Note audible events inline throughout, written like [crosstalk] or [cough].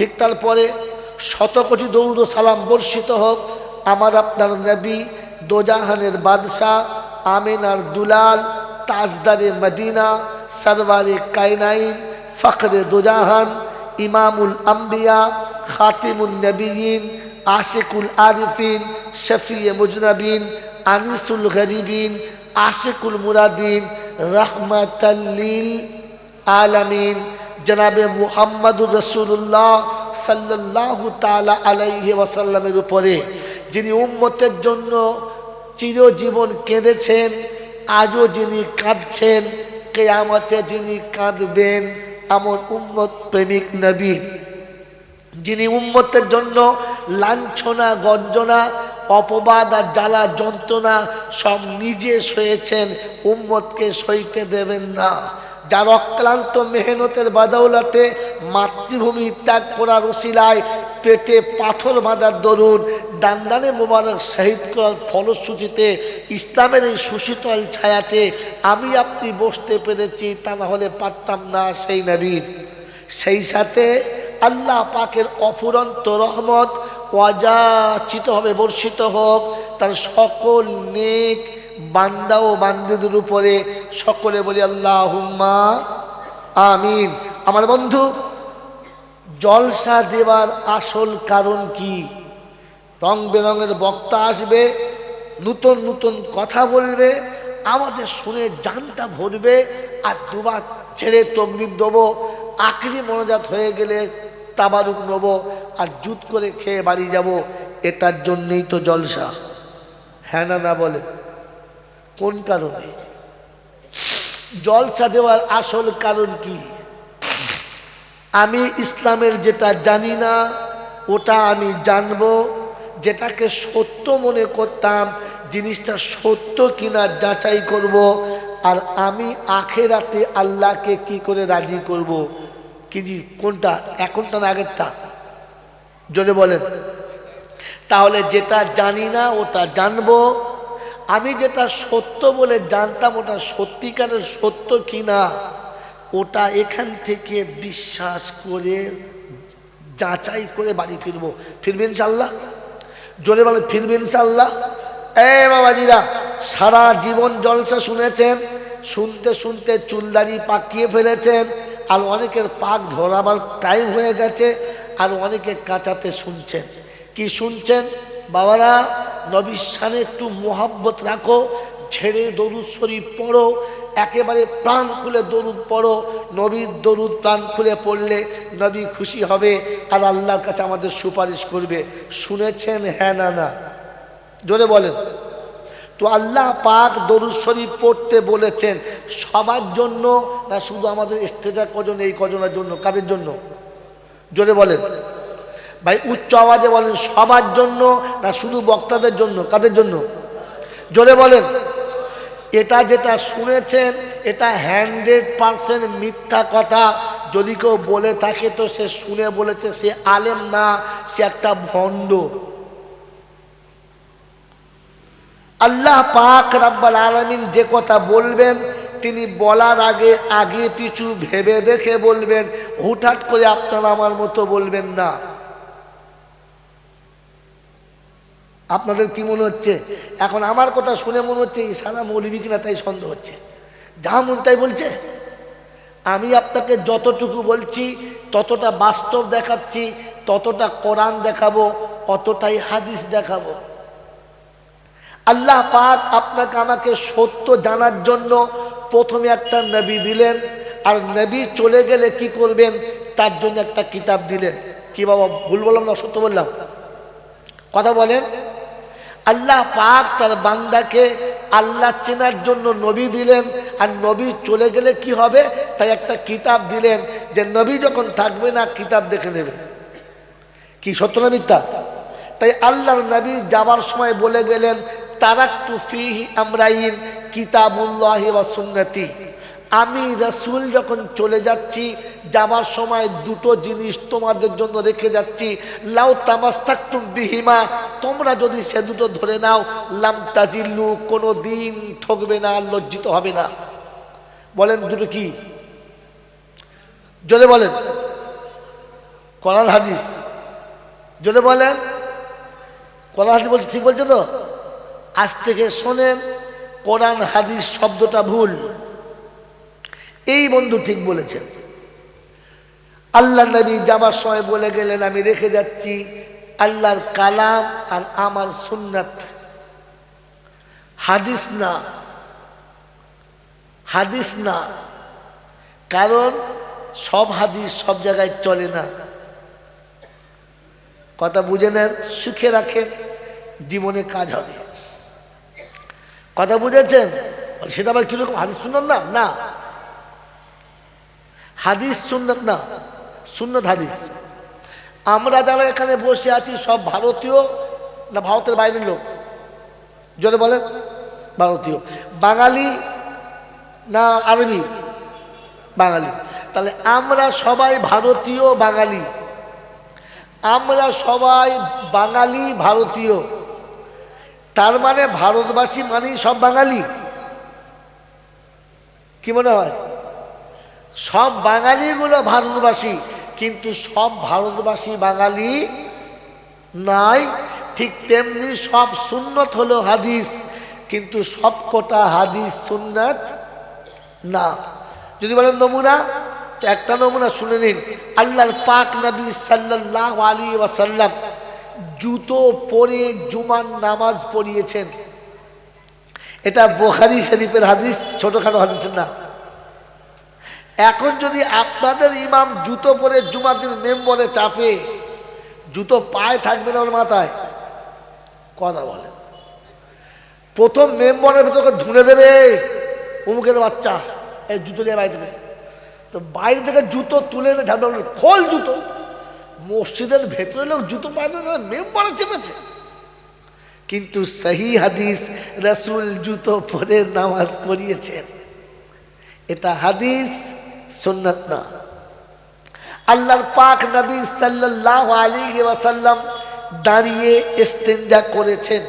ঠিক তারপরে শত কোটি দৌড় ও সালাম বর্ষিত হোক, আমার আপনার নবী দোজাহানের বাদশাহ আমিনার দুলাল তাজদারে মদিনা, সরওয়ারে কায়নাইন, ফখরে দোজাহান, ইমামুল আম্বিয়া খাতিমুল নবীন আশিকুল আরিফিন, শফিয়ে মুজনবিন, আনিসুল গরিবিন, আশিকুল মুরাদিন রহমতাল্লিল আলামিন। জনাবে মুহাম্মদুর রসুল্লাহ সাল্লাহ তালা আলাইহি ওয়াসাল্লামের উপরে। যিনি উম্মতের জন্য চিরজীবন কেঁদেছেন, আজও যিনি কাঁদছেন, কেয়ামতে যিনি কাঁদবেন, এমন উম্মত প্রেমিক নবী। যিনি উম্মতের জন্য লাঞ্ছনা গঞ্জনা অপবাদ আর জ্বালা, যন্ত্রণা সব নিজে সয়েছেন, উম্মতকে সইতে দেবেন না। যার অক্লান্ত মেহনতের বাদাউলাতে মাতৃভূমি ত্যাগ করার ওসিলায় পেটে পাথর বাঁধার দরুন দান্দানে মোবারক শহীদ করার ফলশ্রুতিতে ইসলামের এই সুশীতল ছায়াতে আমি আপনি বসতে পেরেছি তা না হলে পারতাম না সেই নবীর। সেই সাথে আল্লাহ পাকের অফুরন্ত রহমত অযাচিতভাবে বর্ষিত হোক, তার সকল নেক বান্দা ও বান্দিদের উপরে সকলে বলি আল্লাহ আমিন। আমার বন্ধু, জলসা দেওয়ার আসল কারণ কি? রং বেরঙের বক্তা আসবে, নূতন নূতন কথা বলবে, আমাদের শুনে জানটা ভরবে, আর দুবার ছেড়ে তকবির দেবো, আখরি মনোজাত হয়ে গেলে তাবারুক নেব, আর জুত করে খেয়ে বাড়ি যাব, এটার জন্যেই তো জলসা। হ্যাঁ না না বলে। কোন কারণে? জলসা দেওয়ার আসল কারণ কি? আমি ইসলামের যেটা জানি না, ওটা আমি জানব, যেটাকে সত্য মনে করতাম, জিনিসটা সত্য কিনা যাচাই করব, আর আমি আখেরাতে আল্লাহকে কি করে রাজি করব? কি জি, কোনটা? এখনটা না আগেরটা? জোরে বলেন। তাহলে যেটা জানি না, ওটা জানব আমি যেটা সত্য বলে জানতাম, ওটা সত্যিকারের সত্য কিনা, ওটা এখান থেকে বিশ্বাস করে, যাচাই করে বাড়ি ফিরবো। ফিরবেন ইনশাল্লাহ জোরে বলে ফিরবেন ইনশাল্লাহ এ বাবাজিরা, সারা জীবন জলসা শুনেছেন, শুনতে শুনতে চুলদারি পাকিয়ে ফেলেছেন, আর অনেকের পাক ধরাবার টাইম হয়ে গেছে, আর অনেকে কাঁচাতে শুনছেন। কি শুনছেন? বাবারা, নবীর সানে একটু মোহাব্বত রাখো ছেড়ে দরুদ শরীফ পড়ো, একেবারে প্রাণ খুলে দরুদ পড়ো, নবীর দরুদ প্রাণ খুলে পড়লে নবী খুশি হবে আর আল্লাহর কাছে আমাদের সুপারিশ করবে। শুনেছেন? হ্যাঁ না না। জোরে বলেন। তো আল্লাহ পাক দরুদ শরীফ পড়তে বলেছেন, সবার জন্য না শুধু আমাদের স্টেজা কজন, এই কজনের জন্য, কাদের জন্য? জোরে বলেন। ভাই, উচ্চ আওয়াজে বলেন, সবার জন্য না শুধু বক্তাদের জন্য? কাদের জন্য? জোরে বলেন। এটা যেটা শুনেছেন, এটা হান্ড্রেড পারসেন্ট মিথ্যা কথা। যদি কেউ বলে থাকে তো সে শুনে বলেছে, সে আলেম না, সে একটা ভণ্ড। আল্লাহ পাক রাব্বাল আলমিন যে কথা বলবেন, তিনি বলার আগে আগে পিছু ভেবে দেখে বলবেন। হুটহাট করে আপনারা আমার মতো বলবেন না। আপনাদের কি মনে হচ্ছে? এখন আমার কথা শুনে মনে হচ্ছে এই সারা মৌলবী কিনা তাই সন্দেহ হচ্ছে। যা মন তাই বলছে। আমি আপনাকে যতটুকু বলছি, ততটা বাস্তব দেখাচ্ছি, ততটা কোরআন দেখাবো, অতটাই হাদিস দেখাবো। আল্লাহ পাক আপনাকে আমাকে সত্য জানার জন্য প্রথমে একটা নবী দিলেন, আর নবী চলে গেলে কি করবেন? তার জন্য একটা কিতাব দিলেন। কি বাবা, ভুল বললাম না, সত্য বললাম? কথা বলেন। আল্লাহ পাক তার বান্দাকে আল্লাহ চেনার জন্য নবী দিলেন, আর নবী চলে গেলে কি হবে? তাই একটা কিতাব দিলেন যে নবী যখন থাকবে না, কিতাব দেখে নেবে। কি সত্য না মিথ্যা? তাই আল্লাহর নবী যাবার সময় বলে গেলেন, তারাক্তু ফিহি আমরাইন কিতাবুল্লাহি ওয়া সুন্নতি। আমি রসুল যখন চলে যাচ্ছি, যাবার সময় দুটো জিনিস তোমাদের জন্য রেখে যাচ্ছি। লাউ তামাস্তাকুম বিহিমা, তোমরা যদি সে দুটো ধরে নাও, লাম তাজিল্লু, কোনো দিন ঠকবে না, লজ্জিত হবে না। বলেন দুটো কি? জোরে বলেন। কোরআন হাদিস। যদি বলেন। কোরআন হাদিস বলছে, ঠিক বলছে তো? আজ থেকে শোনেন, কোরআন হাদিস শব্দটা ভুল। এই বন্ধু ঠিক বলেছেন আল্লাহ নবী যাবার সময় বলে গেলেন, আমি রেখে যাচ্ছি আল্লাহর কালাম আর আমার সুন্নাত। হাদিস না হাদিস না। কারণ সব হাদিস সব জায়গায় চলে না। কথা বুঝে নেন সুখে রাখেন, জীবনে কাজ হবে। কথা বুঝেছেন? সেটা আবার কীরকম? হাদিস শুনলেন না? না। হাদিস সুন্নত না, সুন্নত হাদিস। আমরা যারা এখানে বসে আছি, সব ভারতীয় না ভারতের বাইরের লোক? জোরে বলেন, ভারতীয়। বাঙালি না আরবি? বাঙালি। তাহলে আমরা সবাই ভারতীয়, বাঙালি। আমরা সবাই বাঙালি, ভারতীয়। তার মানে ভারতবাসী মানেই সব বাঙালি। কি মনে হয়? সব বাঙালিগুলো ভারতবাসী, কিন্তু সব ভারতবাসী বাঙালি নাই, ঠিক তেমনি সব সুন্নত হলো হাদিস, কিন্তু সব কটা হাদিস সুন্নাত না। যদি বলেন নমুনা, তো একটা নমুনা শুনে নিন। আল্লাহর পাক নবী সাল্লাল্লাহু আলী ওয়াসাল্লাম জুতো পরে জুমার নামাজ পড়িয়েছেন। এটা বোখারি শরীফের হাদিস, ছোটখাটো হাদিসের না। এখন যদি আপনাদের ইমাম জুতো পরে জুমার দিন মেম্বরে চাপে, জুতো পায়ে থাকবে না ওর মাথায়? কথা বলে প্রথম মেম্বরের ভেতরে ধুনে দেবে, উমুকের বাচ্চা, এই জুতো নিয়ে বাইরে থেকে তো বাইরে থেকে জুতো তুলে এনে ঝাড়বে খোল জুতো। মসজিদের ভেতরে লোক জুতো পায়ে দিয়ে মেম্বরে চেপেছে। কিন্তু সহি হাদিস রসুল জুতো পরে নামাজ পড়িয়েছেন। এটা হাদিস সুন্নত না। আল্লাহর পাক নবী সাল্লাল্লাহু আলাইহি ওয়াসাল্লাম দাঁড়িয়ে ইস্তেঞ্জা করেছেন।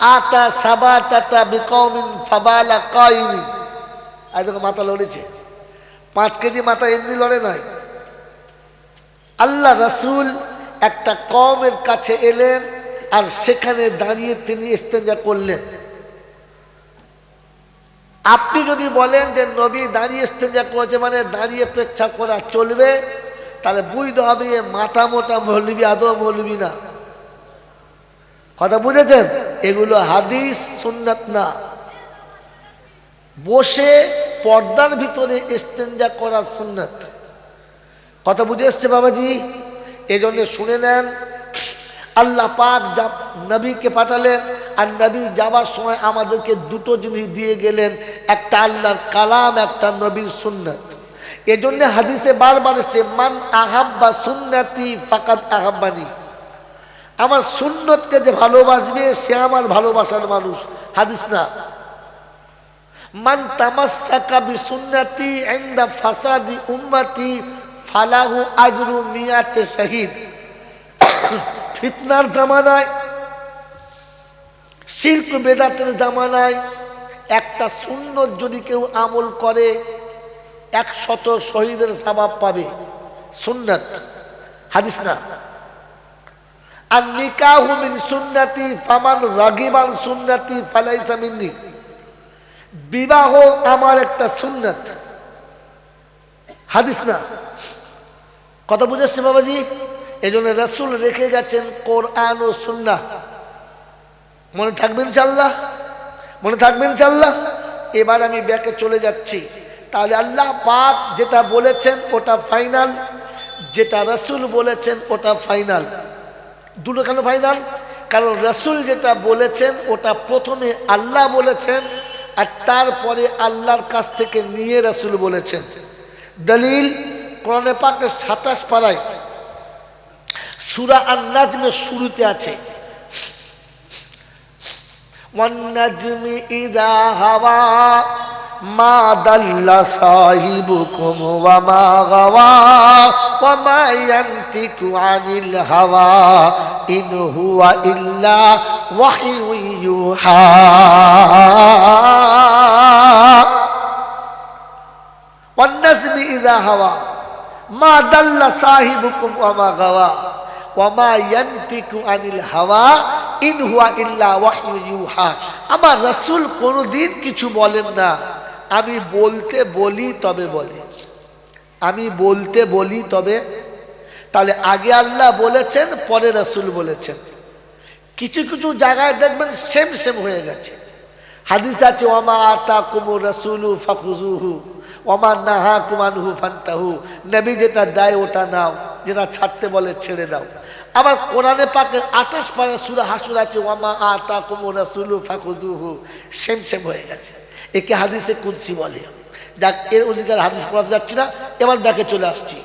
আতা সাবাতাতা বিকৌমিন ফাবালা কাইমি আজ দেখো, মাথা লড়েছে। পাঁচ কেজি মাথা এমনি লড়ে নাই। আল্লাহ রাসূল একটা কমের কাছে এলেন আর সেখানে দাঁড়িয়ে তিনি ইস্তেঞ্জা করলেন। আপনি যদি বলেন যে নবী দাঁড়িয়ে ইস্তেঞ্জা করেছে মানে দাঁড়িয়ে পেচ্ছাপ করা চলবে, তাহলে বুঝতে হবে এ মাথা মোটা মৌলবি আদৌ মৌলবি না। কথা বুঝেছেন? এগুলো হাদিস, সুন্নাত না। বসে পর্দার ভিতরে ইস্তেঞ্জা করা সুন্নাত। কথা বুঝে এসছে বাবাজি? এই জন্য শুনে নেন, আল্লাহ পাক যা নবীকে পাঠালেন আর নবী যাওয়ার সময় আমাদেরকে দুটো জিনিস দিয়ে গেলেন, একটা আল্লাহর কালাম, একটা নবীর সুন্নাত। এজন্য হাদিসে বারবার এসছে, মান আহাব্বা সুন্নাতি ফাকাত আহাব্বানি। আমার সুন্নতকে যে ভালোবাসবে, সে আমার ভালোবাসার মানুষ। হাদিস না। মান তামাসাকা বি সুন্নতি ইনদা ফাসাদি উম্মতি ফালাহু আজরু মিয়াতে শহীদ। [coughs] ফিতনার জামানায় শিল্প বেদাতের জামানায় একটা সুন্নত যদি কেউ আমল করে, একশত শহীদের স্বভাব পাবে। সুন্নত, হাদিস না। আর নিকাহু মিন সুন্নতি ফামান রাগিবান সুন্নতি ফালাইসা মিন্নি। বিবাহ আমার একটা সুন্নত। হাদিস না। কথা বুঝেছি বাবাজি? এই জন্য রসুল রেখে গেছেন কোরআন ও সুন্না মনে থাকবেন চাল্লাহ মনে থাকবেন চাল্লাহ এবার আমি ব্যাকে চলে যাচ্ছি। তাহলে আল্লাহ পাক যেটা বলেছেন ওটা ফাইনাল, যেটা রসুল বলেছেন ওটা ফাইনাল। দুটো কেন ফাইনাল? কারণ রসুল যেটা বলেছেন ওটা প্রথমে আল্লাহ বলেছেন আর তারপরে আল্লাহর কাছ থেকে নিয়ে রসুল বলেছেন। দলিল কোরআনে পাকের সাতাশ পাড়ায় সুরা আর শুরুতে আছে। والنجم إذا هوى ما ضل صاحبكم وما غوى وما ينطق عن الهوى إن هو إلا وحي يوحى. والنجم إذا هوى ما ضل صاحبكم وما غوى ওয়ামা ইয়ান্তিকু আনিল হাওয়া আমার রাসূল কোনোদিন কিছু বলেন না। আমি বলতে বলি তবে বলে। আমি বলতে বলি তবে। তাহলে আগে আল্লাহ বলেছেন, পরে রাসূল বলেছেন। কিছু কিছু জায়গায় দেখবেন সেম সেম হয়ে গেছে। হাদিস আছে ওমা আতা কুমুর রসুলু ফাকুজুহু ওমা নাহা কুমানহু ফান্তাহু। নবী যেটা দেয় ওটা নাও, যেটা ছাড়তে বলে ছেড়ে দাও। আবার কোরআনে পাকের আঠাশ পাড়া সুরা হাসুর আছে ওমা আতা কুমুর রসুলু ফাকুজুহু সেম সেম হয়ে গেছে। একে হাদিসে কুদ্সি বলে। দেখ এর অধিকার হাদিস পড়াতে যাচ্ছি না, এবার ব্যাকে চলে আসছি।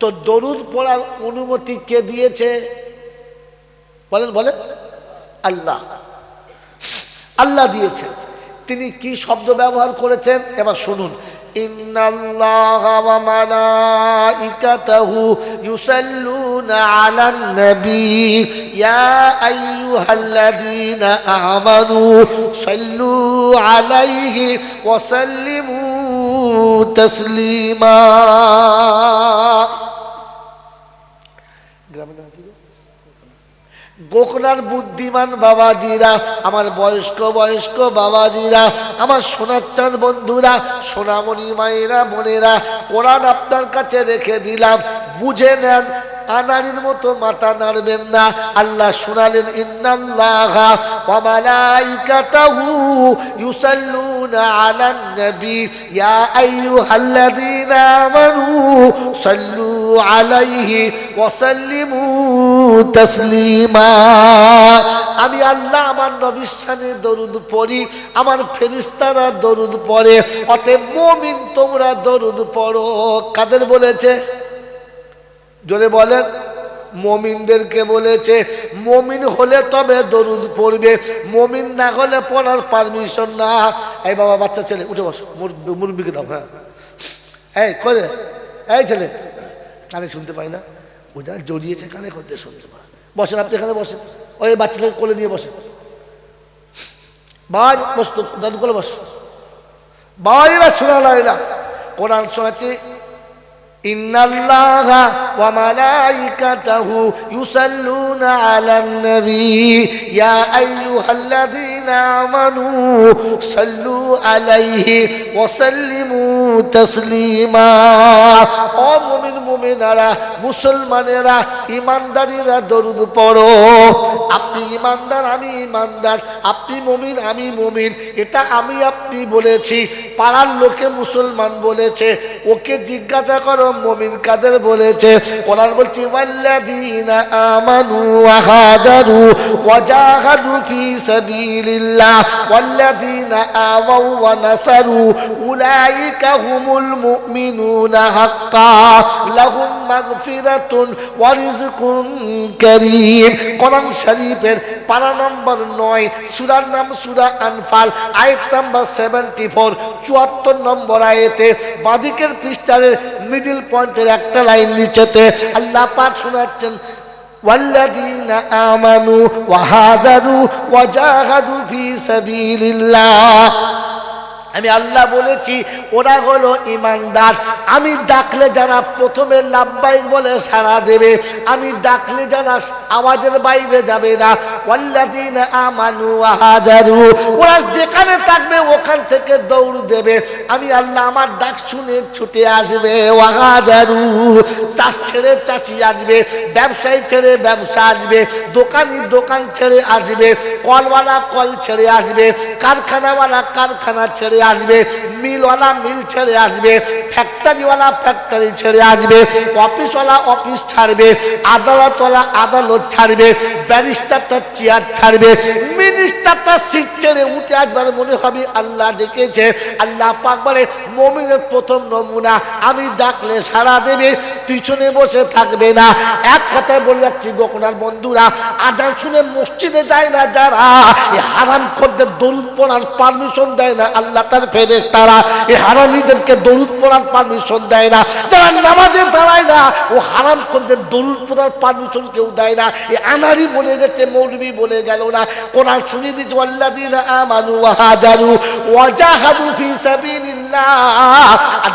তো দরুদ পড়ার অনুমতি কে দিয়েছে? বলেন বলেন। আল্লাহ। আল্লাহ দিয়েছেন। তিনি কি শব্দ ব্যবহার করেছেন? এবার শুনুন। ইন্নাল্লাহ ওয়া মালাইকাতাহু ইউসাল্লুনা আলান নবী ইয়া আইয়ুহাল্লাযীনা আমানু সাল্লু আলাইহি ওয়া সাল্লিমু তাসলিমা গ্রামের নাম কি গো? গোকনার বুদ্ধিমান বাবাজিরা, আমার বয়স্ক বয়স্ক বাবাজিরা, আমার সোনার চাঁদ বন্ধুরা, সোনামণি মায়েরা, বোনেরা, কোরআন আপনার কাছে রেখে দিলাম, বুঝে নেন আনারির মতো মাথা নাড়বেন না। আল্লাহ শোনালেন আলাইহি আমি আল্লাহ আমার নবীর শানে দরুদ পড়ি, আমার ফেরেশতারা দরুদ পড়ে, অতএব মুমিন তোমরা দরুদ পড়ো। কাদের বলেছে? জোরে বলেন, মমিনদেরকে বলেছে, মমিন হলে তবে দরুদ পড়বে, মমিন না হলে পড়ার পারমিশন না। এই বাবা, বাচ্চা ছেলে, উঠে বস মুরব্বীকে দাম হ্যাঁ। এই করে এই ছেলে, কানে শুনতে পাই না ওটা জড়িয়েছে কানে করতে শুনতে পাই বসেন, আপনি এখানে বসেন, ওই বাচ্চাটাকে কোলে নিয়ে বসেন। বাজ বসত দাদু কোলে বস। বাইরা শোনা লাগলা কোরআন শোনাচ্ছি, ইন্নাল্লাহ وملائكته يصلون على النبي يا أيها الذين آمنوا صلوا عليه وسلموا تسليما ও মুমিন মুমিনারা মুসলমানেরা ইমানদারিরা দরুদ পড়ো আপনি ইমানদার আমি ইমানদার আপনি মুমিন আমি মুমিন এটা আমি আপনি বলেছি পাড়ার লোকে মুসলমান বলেছে ওকে জিজ্ঞাসা করো মুমিন কাদের বলেছে কোরআন বলছে ওয়াল্লাযীনা আমানু ওয়া হাজারু ওয়া জাহাদু ফি সাবিলিল্লাহ ওয়াল্লাযীনা আওয়াউ ওয়া নাসারু উলাইকা হুমুল মুমিনুনা হাক্কা লাহুম মাগফিরাতুন ওয়া রিজকুন কারীম কোরআন শরীফের পারা নম্বর নয় সুরার নাম সুরা আনফাল আয়াত নাম্বার সেভেন্টি ফোর চুয়াত্তর নম্বর আয়েতে বাদিকের পৃষ্ঠারের মিডিল পয়েন্টের একটা লাইন নিচেতে আল্লাহ পাক শোনাচ্ছেন والذين آمنوا وهاجروا وجاهدوا في سبيل الله আমি আল্লাহ বলেছি, ওরা হলো ইমানদার। আমি ডাকলে যারা প্রথমে লাভবাইক বলে সাড়া দেবে, আমি ডাকলে যারা আওয়াজের বাইরে যাবে না। ওয়াল্লাদিন আমানু আহাজারু ওরা যেখানে থাকবে ওখান থেকে দৌড় দেবে। আমি আল্লাহ আমার ডাক শুনে ছুটে আসবে ওয়াহাজারু চাষ ছেড়ে চাষি আসবে, ব্যবসায়ী ছেড়ে ব্যবসা আসবে, দোকানি দোকান ছেড়ে আসবে, কলওয়ালা কল ছেড়ে আসবে, কারখানাওয়ালা কারখানা ছেড়ে আসবে, মিলওয়ালা মিল ছেড়ে আসবে ফ্যাক্টরিওয়ালা ফ্যাক্টরি ছেড়ে আসবে অফিসওয়ালা অফিস ছাড়বে, আদালতওয়ালা আদালত ছাড়বে ব্যারিস্টারটা চেয়ার ছাড়বে মিনিস্টারটা সিট ছেড়ে উঠে আসবার মনে হবে আল্লাহ ডেকেছে। আল্লাহ পাক মমিনের প্রথম নমুনা, আমি ডাকলে সারা দেবে, পিছনে বসে থাকবে না। এক কথায় বলে যাচ্ছি গোকনার বন্ধুরা, আজান শুনে মসজিদে যায় না যারা। হারাম খদ্দের দরুদ পড়ার পারমিশন দেয় না আল্লাহ তার ফেরেস তারা এই হারামিদেরকে দরুদ পড়ার পারমিশন দেয় না। যারা নামাজে দাঁড়ায় না, ও হারাম করতে দরুদ প্রদার পারমিশন কেউ দেয় না। এ আনারি বলে গেছে, মৌলবি বলে গেল না। কোরআন শুনিয়ে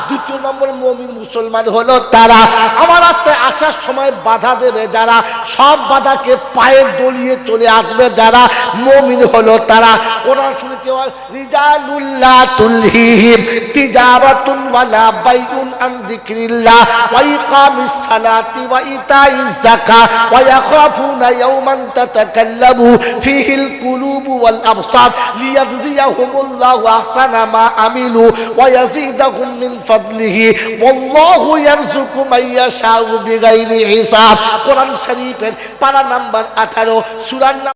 দ্বিতীয় নম্বর মুমিন মুসলমান হলো তারা আমার রাস্তায় আসার সময় বাধা দেবে, যারা সব বাধাকে পায়ে দলিয়ে চলে আসবে, যারা মুমিন হলো তারা কোরআন শুনেছে রিজালুল্লাহ তুলহিম তিজারাতুন ওয়ালা বাইউন আন যিকরিল্লাহ ওয়া ইকামিস সালাতি ওয়া ইতাইজ যাকা ওয়া ইয়াখাফুনা ইয়াওমান তাতাকাল্লামু ফিহিল কুলুবু ওয়াল আবসার লিয়াজজিয়াহুমুল্লাহু আহসানা মা আমিলু ওয়া ইয়াজিদাহুম মিন ফাদলিহি ওয়াল্লাহু ইয়ারযুকু মান ইয়াশাউ বিগাইরি হিসাব। কোরআন শরীফের পারা নাম্বার 18 সূরা